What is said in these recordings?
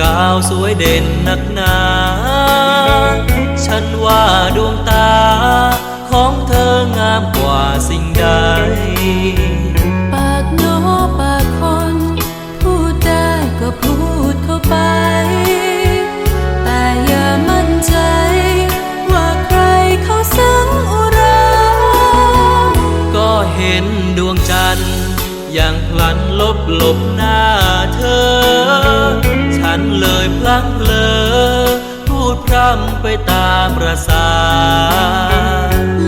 กาวสวยเด่นนักหนา ฉันว่าดวงตา ของเธองามกว่าสิ่งใด ปากโน้ปากคน พูดได้ก็พูดเข้าไป แต่อย่ามั่นใจ ว่าใครเขาสังอุรา ก็เห็นดวงจันทร์อย่างพลันลบหลบหน้าันเลยพลั้งเลอพูดพร่ำไปตามประสา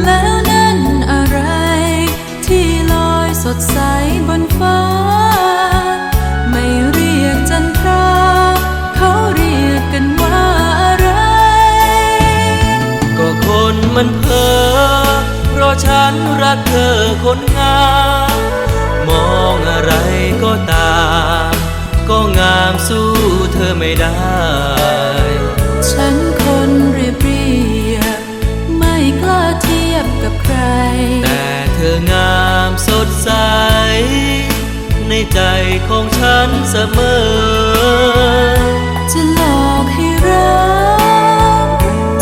แล้วนั่นอะไร ที่ลอยสดใสบนฟ้า ไม่เรียกจันทรา เขาเรียกกันว่าอะไร ก็คนมันเพ้อเพราะฉันรักเธอคนงามมองอะไรก็ตาม ก็งามสู้ เธอไม่ได้ ฉันคนเรียบเรียบไม่กล้าเทียบกับใคร แต่เธองามสดใส ในใจของฉันเสมอ จะหลอกให้รัก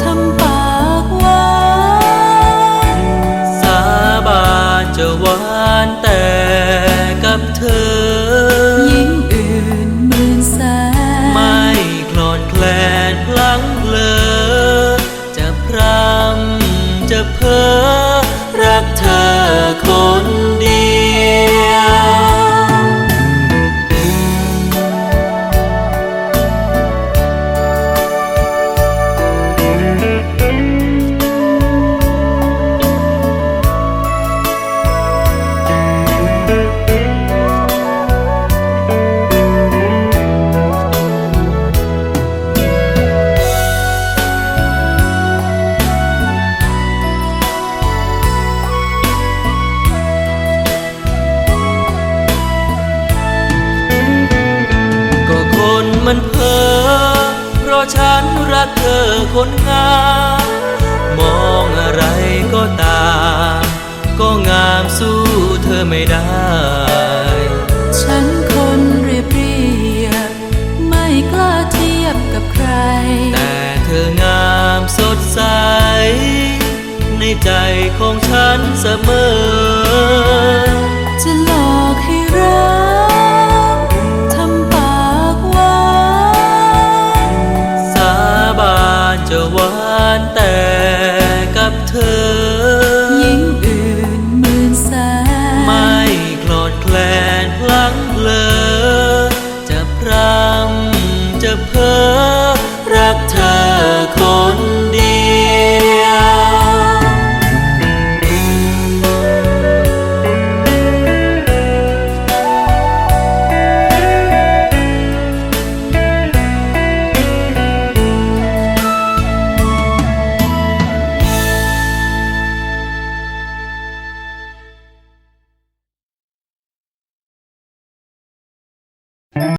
ทำปากหวานสาบานจะหวา มันเพ้อเพราะฉันรักเธอคนงามมองอะไรก็ตามก็งามสู้เธอไม่ได้ ฉันคนเรียบเรียบไม่กล้าเทียบกับใคร แต่เธองามสดใส ในใจของฉันเสมอ จะหลอกให้รัก จะพร